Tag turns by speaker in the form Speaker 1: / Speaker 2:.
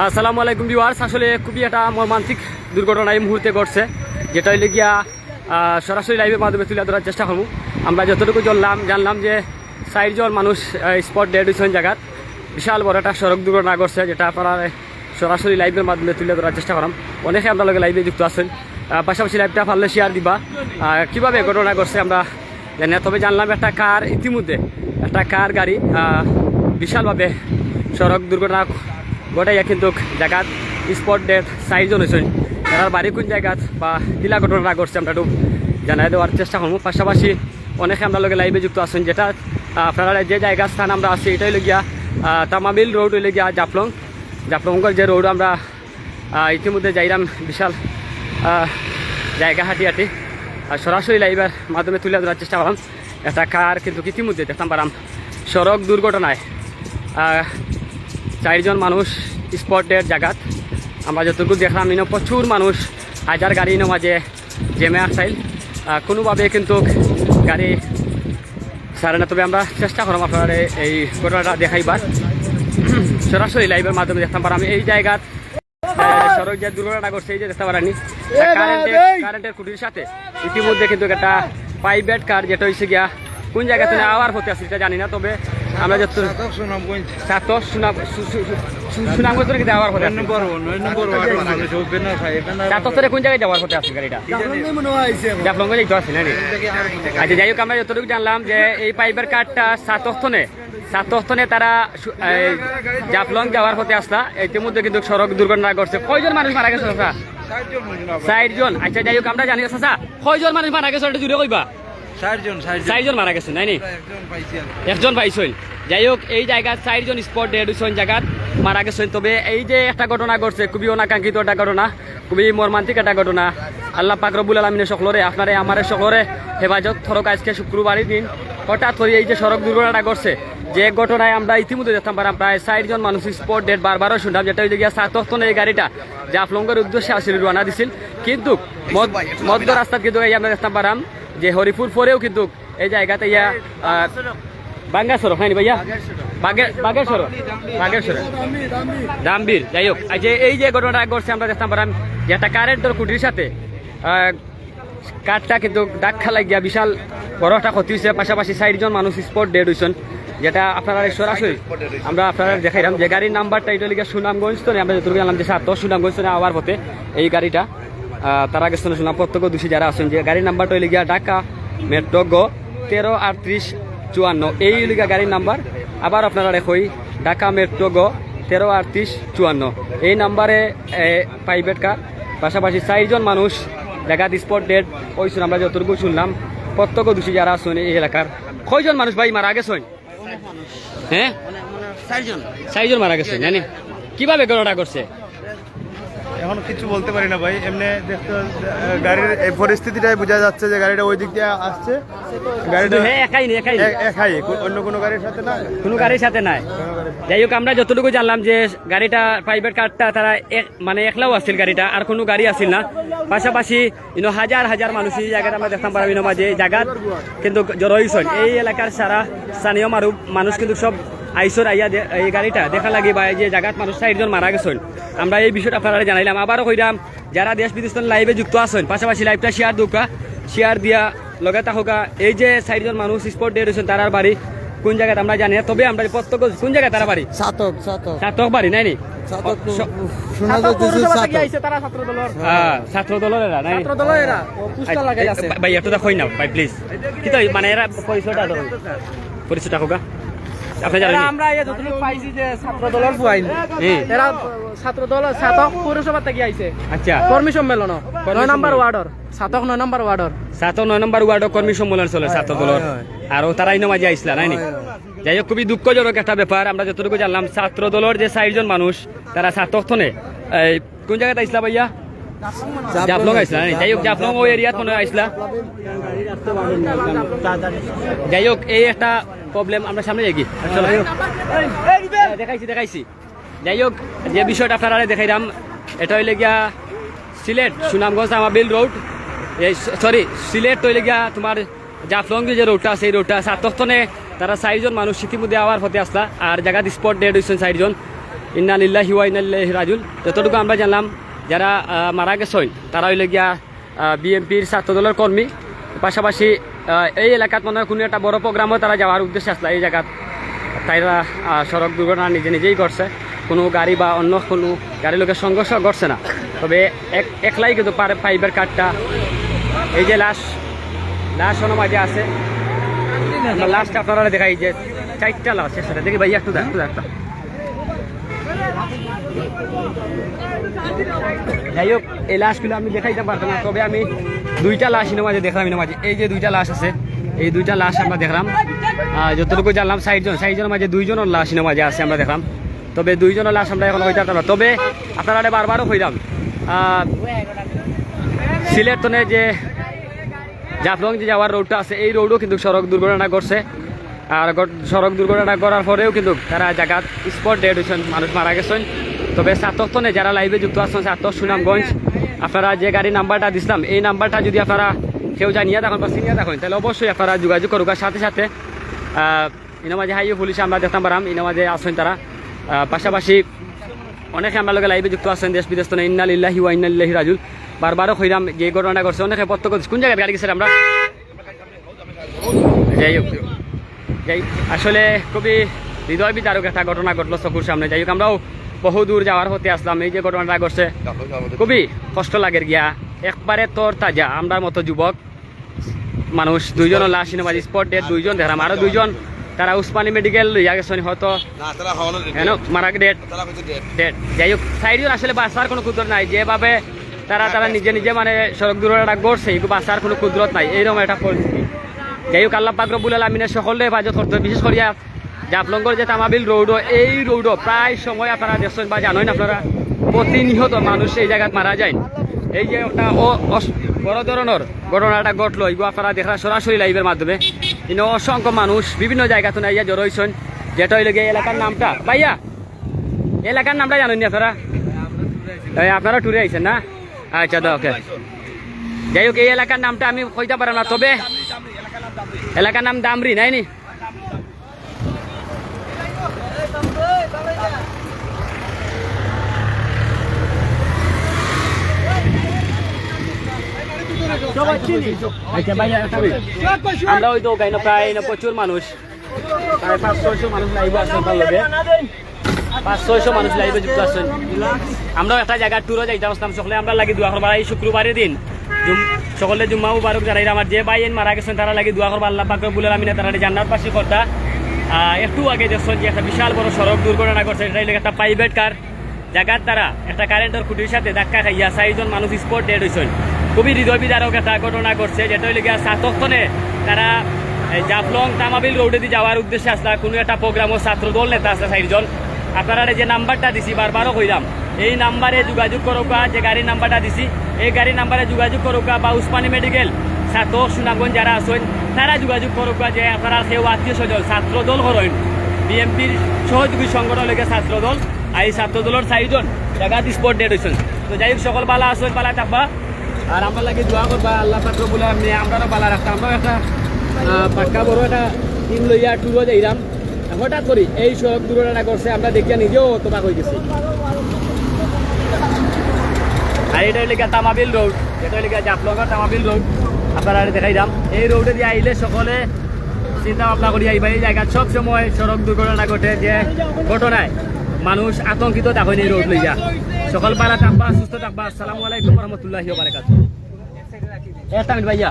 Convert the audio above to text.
Speaker 1: আসসালামু আলাইকুম ভিউয়ার্স, আসলে খুবই একটা মর্মান্তিক দুর্ঘটনা এই মুহূর্তে ঘটছে, যেটা হইলে গিয়া সরাসরি লাইভের মাধ্যমে তুলে ধরার চেষ্টা করব। আমরা যতটুকু জানলাম জানলাম যে ষাটজন মানুষ স্পট ডেড হয়েছেন জায়গাত বিশাল বড় একটা সড়ক দুর্ঘটনা ঘটছে, যেটা আপনারা সরাসরি লাইভের মাধ্যমে তুলে ধরার চেষ্টা করাম অনেকে লগে লাইভে যুক্ত আছেন। পাশাপাশি লাইভটা পারলে শেয়ার দিবা। কীভাবে ঘটনা ঘটছে আমরা জানি তবে জানলাম একটা কার ইতিমধ্যে একটা কার গাড়ি বিশালভাবে সড়ক দুর্ঘটনা গোটাইয়া কিন্তু জায়গাত স্পট ডেথ চাৰিজন হৈছিল তার বাড়ি কোন জায়গাত বা কিলা ঘটনা ঘটছে আমরা একটু জানাই দেওয়ার চেষ্টা করব পাশাপাশি অনেকে আমরা লগে লাইভে যুক্ত আছেন। যেটা আপনারা যে জায়গা স্থান আমরা আছি এটা হইলে গিয়া আহ, তামাবিল রোড হইলে গিয়া জাফলং। জাফলংয়ের যে রোড আমরা ইতিমধ্যে যাইলাম বিশাল জায়গা হাঁটি হাঁটি সরাসরি লাইভের মাধ্যমে তুলে ধরার চেষ্টা করলাম। একটা কার কিন্তু ইতিমধ্যে দেখতাম পারাম। সড়ক দুর্ঘটনায় চারজন মানুষ স্পটের জায়গাত আমরা যতটুকু দেখলাম ইনো প্রচুর মানুষ হাজার গাড়ি ইনো মাঝে জেমে আসছিল আহ, কোনোভাবে কিন্তু গাড়ি সারে না। তবে আমরা চেষ্টা করলাম আপনার এই ঘটনাটা দেখাইবার। সরাসরি লাইভের মাধ্যমে দেখতাম পারাম এই জায়গাত সড়ক যে দুর্ঘটনা ঘটছে এই যে দেখতে পারানি কারেন্টের কারেন্টের খুঁটির সাথে ইতিমধ্যে কিন্তু একটা প্রাইভেট কার যেটা হয়েছে গিয়া কোন জায়গা থেকে আওয়ার হতে আছে সেটা জানি না তবে আমরা যত
Speaker 2: সুনামগঞ্জ
Speaker 1: সুনাম সুনামগঞ্জ থেকে যাওয়ার আছে। কোন জায়গায় যাওয়ার আছে গাড়িটা? জাফলঙ্গ যাইতে আছে না আচ্ছা যাই হোক আমরা যতটুকু জানলাম যে এই পাইপের কার্ডটা সাতস্থনে সাতস্থনে তারা এই জাফলং যাওয়ার পথে আসলা। ইতিমধ্যে কিন্তু সড়ক দুর্ঘটনা ঘটছে। কয়জন মানুষ মারা গেছে জন আচ্ছা যাই হোক আমরা জানি চাচা কয়জন মানুষ মারা গেছে জুড়ে কইবা?
Speaker 2: ষাটজন ষাটজন
Speaker 1: গেছে নাই নি
Speaker 2: একজন পাইছি আর
Speaker 1: একজন পাইছেন যাই হোক এই জায়গায় চারজন স্পট ডেড হয়েছেন জায়গাত মারা গেছেন তবে এই যে একটা ঘটনা ঘটছে খুবই অনাকাঙ্ক্ষিত একটা ঘটনা খুবই মর্মান্তিক একটা ঘটনা। আল্লাহ পাক রব্বুল আলমিনের সকলরে আপনারে আমারে সকলরে হেফাজত থরক আজকে শুক্রবারের দিন হঠাৎ করে এই যে সড়ক দুর্ঘটনাটা ঘটছে যে ঘটনায় আমরা ইতিমধ্যে দেখতাম পারাম প্রায় চারজন মানুষ স্পট ডেড বারবারও শুনলাম যেটা হয়ে গিয়া সাতক্ষণ এই গাড়িটা যে আফলঙ্গের উদ্দেশ্যে আসলে রওনা দিছিল। কিন্তু মধ্য- রাস্তাত কিন্তু এই আমরা দেখতাম পারাম যে হরিপুর পরেও কিন্তু এই জায়গাতে ইয়া আহ, বাঙ্গা সড়ক হয়নি ভাইয়া? বাগের সড়ক সড়ক দামবীর যাই হোক। যে এই যে ঘটনাটা ঘটছে আমরা দেখতাম পারাম যে একটা কারেন্টের খুঁটির সাথে আহ, কাঠটা কিন্তু ধাক্কা লাগিয়া বিশাল বড় একটা ক্ষতি হয়েছে। পাশাপাশি চারজন মানুষ স্পট ডেড হয়েছেন যেটা আপনারা সরাসরি আমরা আপনারা দেখাইলাম যে গাড়ির নাম্বারটা এটা লিখে সুনামগঞ্জ তো আমরা যতটুকু জানলাম যে সাত সুনামগঞ্জ তো আওয়ার পথে এই গাড়িটা। তার আগে শুনে শুনলাম প্রত্যক্ষ দোষী যারা আছেন যে গাড়ির নাম্বারটা হইলে গিয়া ঢাকা মেট্রো গ তেরো আটত্রিশ চুয়ান্ন। এই লিগা গাড়ির নাম্বার। আবার আপনারা রেখই ঢাকা মেট্রো গ তেরো আটত্রিশ চুয়ান্ন। এই নাম্বারে প্রাইভেট কার পাশাপাশি চারজন মানুষ জায়গাত স্পট ডেড ওইসুন আমরা যতটুকু শুনলাম প্রত্যক্ষ দোষী যারা আছেন এই এলাকার। কয়জন মানুষ ভাই মারা গেছেন হ্যাঁ?
Speaker 3: চারজন।
Speaker 1: চারজন মারা গেছেন জানি কীভাবে ঘটনা করছে?
Speaker 2: এখন কিছু বলতে পারি না ভাই এমনি দেখতে গাড়ির এই পরিস্থিতিটাই বোঝা যাচ্ছে যে গাড়িটা ওই দিক দিয়ে আসছে। গাড়িটা
Speaker 1: হ্যাঁ একাই একাই
Speaker 2: একাই অন্য কোনো গাড়ির সাথে না?
Speaker 1: কোনো গাড়ির সাথে নাই। যাই হোক আমরা যতটুকু জানলাম যে গাড়িটা প্রাইভেট কারটা তারা মানে একলাও আসছিল গাড়িটা আর কোনো গাড়ি আসছিল না। পাশাপাশি ইনো হাজার হাজার মানুষ এই জায়গাটা আমরা দেখতাম পারবি না মাঝে জায়গাত কিন্তু জড়ো হয়েছেন এই এলাকার সারা স্থানীয় মানুষ কিন্তু সব আইসর আইয়া দে- এই গাড়িটা দেখা লাগে বা এই যে জায়গাত মানুষ চারজন মারা গেছেন। আমরা এই বিষয়টা আপনারা জানাইলাম। আবারও কইলাম যারা দেশ বিদেশ লাইভে যুক্ত আছেন পাশাপাশি লাইভটা শেয়ার দুকা শেয়ার দিয়া লগে থাকা এই যে চারজন মানুষ স্পট ডে রয়েছেন তারার বাড়ি কোন জায়গায় আমরা জানি না তবে আমরা প্রত্যক্ষ কোন জায়গায় তারা বাড়ি?
Speaker 3: সাতক সাতক।
Speaker 1: ছাত্রক বাড়ি নাই নি?
Speaker 3: সাতক সাতক
Speaker 1: হ্যাঁ, ছাত্র দলের এরা আচ্ছা, ভাই না ভাই প্লিজ কি তো মানে এরা পরিচয়টা পরিচয়টা হোক আপনি জানেন
Speaker 4: আমরা এই যতটুকু পাইছি যে ছাত্র দলের ফুয়াইন এরা ছাত্র দল ছাতক পৌরসভা থেকে আইছে।
Speaker 1: আচ্ছা।
Speaker 4: কর্মী সম্মেলন। নয়
Speaker 1: সম্মেলন।
Speaker 4: নম্বর ওয়ার্ডর ছাতক নয় নম্বর ওয়ার্ডর
Speaker 1: সাত নয় নম্বর ওয়ার্ড কর্মী সম্মেলন চলে ছাত্র দলের আর তারা ইনো মাঝে আইসলা নাই যাই হোক খুবই দুঃখজনক একটা ব্যাপার। আমরা যতটুকু জানলাম ছাত্র দলের যে চারজন মানুষ তারা ছাত্রস্থনে এই কোন জায়গাতে আইসলা ভাইয়া? জাফলং আইসলা যাই হোক জাফলং ওই এরিয়াত মনে আইসলা। যাই হোক এই একটা প্রবলেম আমরা সামনে যাই দেখাইছি দেখাইছি। যাই হোক যে বিষয়টা আপনারা দেখাইলাম এটা হইলে গিয়া সিলেট সুনামগঞ্জ আমাবিল রোড এই সরি সিলেট হইলে গিয়া তোমার জাফলং যে রোডটা আছে এই রোডটা সাতস্থনে তারা চারজন মানুষ ইতিমধ্যে আওয়ার পথে আসলা। আর জায়গাত স্পট ডেড হয়েছেন চারজন ইন্না লিল্লাহি ওয়া ইন্না রাজুল যতটুকু আমরা জানলাম যারা মারা গেছেন তারা হইলে গিয়া বিএনপির ছাত্রদলের কর্মী। পাশাপাশি এই এলাকাত মনে কোনো একটা বড় প্রোগ্রামও তারা যাওয়ার উদ্দেশ্যে আসলে এই জায়গাত তাইরা সড়ক দুর্ঘটনা নিজে নিজেই ঘটছে। কোনো গাড়ি বা অন্য কোনো গাড়ির লোকের সংঘর্ষ ঘটছে না। তবে এক, একলাই কিন্তু পারে পাইপের কাঠটা এই যে লাশ লাশ মাঝে আছে। লাস্ট আপনারা দেখাই যে চারটা লাশ একসাথে দেখি ভাই, একটু দেখ একটু দেখ। একটু। যাই হোক এই লাশগুলো আমি দেখাইতে পারতাম না। তবে আমি দুইটা লাশ ইনো মাঝে দেখলাম ইনোমাঝে এই যে দুইটা লাশ আছে এই দুইটা লাশ আমরা দেখলাম। যতটুকু জানলাম ষাটজন ষাটজনের মাঝে দুইজনের লাশ ইনো মাঝে আছে আমরা দেখলাম। তবে দুইজনের লাশ আমরা এখন হইতে পারতাম তবে আপনারা বারবারও হইলাম। আহ, সিলেট তনে যে জাফলং যে যাওয়ার রোডটা আছে এই রোডও কিন্তু সড়ক দুর্ঘটনা করছে আর সড়ক দুর্ঘটনা করার পরেও কিন্তু তারা জায়গাত স্পট ডেড হয়েছেন মানুষ মারা গেছেন। তবে সাতক্ষণে যারা লাইভে যুক্ত আছেন সাতক সুনামগঞ্জ, আপনারা যে গাড়ির নাম্বারটা দিছিলাম, এই নাম্বারটা যদি আপনারা কেউ জানিয়ে দেখেন বা চিনিয়ে দেখেন তাহলে অবশ্যই আপনারা যোগাযোগ করুক। সাথে সাথে ইনো মাঝে হাইও পুলিশ আমরা দেখতাম পারাম ইনো মাঝে আছেন তারা। পাশাপাশি অনেকে আমরা লগে লাইভে যুক্ত আছেন, দেশ বিদেশ তো ইন্নাল ইল্লাহি ওয়া ইন্নাল ইলাইহি রাজুল বারবারও কইরাম, যে ঘটনা করছে অনেকে প্রত্যক্ষ কোন জায়গায় গাড়ি গেছে আমরা? যাই হোক। যাই আসলে খুবই হৃদয় বিদারক একটা ঘটনা ঘটলো চকুর সামনে। যাই হোক আমরাও বহু দূর যাওয়ার হতে আসলাম। এই যে ঘটনাটা ঘটছে খুবই কষ্ট লাগে গিয়া। একবারে তোর তাজা আমরার মতো যুবক মানুষ দুইজন লাশ সিনেমা স্পট ডেট দুইজন দেখলাম আরও দুইজন তারা উসমানী মেডিকেল লইয়া গেছেন হয়তো। হেন মারা ডেট ডেট যাই হোক সাইডজন আসলে বাঁচার কোনো কুদরত নাই। যেভাবে তারা তারা নিজে নিজে মানে সড়ক দুর্ঘটনা এগুলো বাঁচার কোনো কুদরত নাই। এইরকম একটা পরিস্থিতি। যাই হোক আল্লাহ পাকরবুল আলমিনের সকলে হেফাজত করতে বিশেষ করিয়া জাফলঙ্গর যে তামাবিল রোডও এই রোডও প্রায় সময় আপনারা দেখছেন বা জানেন আপনারা প্রতিনিয়ত মানুষ এই জায়গায় মারা যায়। এই যে একটা বড় ধরনের ঘটনাটা ঘটলো এগুলো আপনারা দেখা সরাসরি লাইভের মাধ্যমে। কিন্তু অসংখ্য মানুষ বিভিন্ন জায়গা তো ইয়া জড়ো হয়েছেন যেটা হইলে এলাকার নামটা, ভাইয়া, এলাকার নামটা জানেন নি আপনারা? আপনারা ট্যুরে আইছেন না? আচ্ছা দা ওকে যাই হোক, এই এলাকার নামটা আমি কইতে পারলাম না, তবে এলাকার নাম দামরি নাই নি? আচ্ছা। আমরা ওই তো গাইনো প্রায় প্রচুর মানুষ। প্রায় পাঁচ ছয়শো মানুষ লাইভ লগে পাঁচ ছয়শো মানুষ লাইভে যুক্ত আসছেন আমরাও একটা জায়গার ট্যুরও যাইতে আসতাম সকলে আমরা লাগি দোয়া করবার এই শুক্রবারের দিন। সকলে জুম্মা মুবারক যারা আমার যে বাইন মারা গেছেন, তারা লাগি দোয়া করবার আল্লাহ পাক রব্বুল আলামিন তারা জান্নাত পাশি করতা। একটু আগে দেখছেন যে একটা বিশাল বড় সড়ক দুর্ঘটনা করছে এটাই লেগে একটা প্রাইভেট কার জায়গার তারা একটা কারেন্টের খুঁটির সাথে ধাক্কা খাইয়া চারিজন মানুষ স্পট ডেড হয়েছেন খুবই হৃদয় বিদারক একটা ঘটনা ঘটছে যেটা হইলে গিয়া সাতক্ষণে তারা জাফলং তামাবিল রোডে দিয়ে যাওয়ার উদ্দেশ্যে আসলা কোনো একটা প্রোগ্রামও ছাত্র দল নেতা আছে চারিজন আপনারা যে নাম্বারটা দিছি, বারবারও কইলাম, এই নাম্বারে যোগাযোগ করোকা যে গাড়ির নাম্বারটা দিছি, এই গাড়ির নাম্বারে যোগাযোগ করোকা বা উসমানী মেডিকেল, ছাত্র সুনামগঞ্জ যারা আছেন, তারা যোগাযোগ করোকা যে আপনারা সেও আত্মীয় স্বজন, ছাত্র দল করেন। বিএমপির সহযোগী সংগঠন লেগে ছাত্র দল, আর এই ছাত্র দলের চারিজন জায়গাত স্পট ডেট হয়েছেন তো যাই হোক, সকল বালা আসেন বালা থাকবা। আর আমরা লাগে দোয়া করবা আল্লাহ পাত্র বলে আমি আমরাও বালা রাখতাম আমরাও একটা পাক্কা বড় একটা টিম লইয়া ট্যুরও যাইলাম হঠাৎ করি এই সড়ক দুর্ঘটনা করছে আমরা দেখিয়া নিজেও তোমাক হয়ে গেছি। আর এটা হইলে তামাবিল রোড এটা হইলে গিয়া জাফলঙ্গর তামাবিল রোড আপনারা দেখাই দাম। এই রোডে দিয়ে আইলে সকলে চিন্তা ভাবনা করি আইবা এই জায়গা সব সময় সড়ক দুর্ঘটনা ঘটে যে ঘটনায় মানুষ আতঙ্কিত দেখেন এই রোড লইয়া। সকল পালা থাকবা সুস্থ থাকবা। আসসালামু আলাইকুম রহমতুল্লাহি বারাকাতুহু। একটা মিনিট ভাইয়া।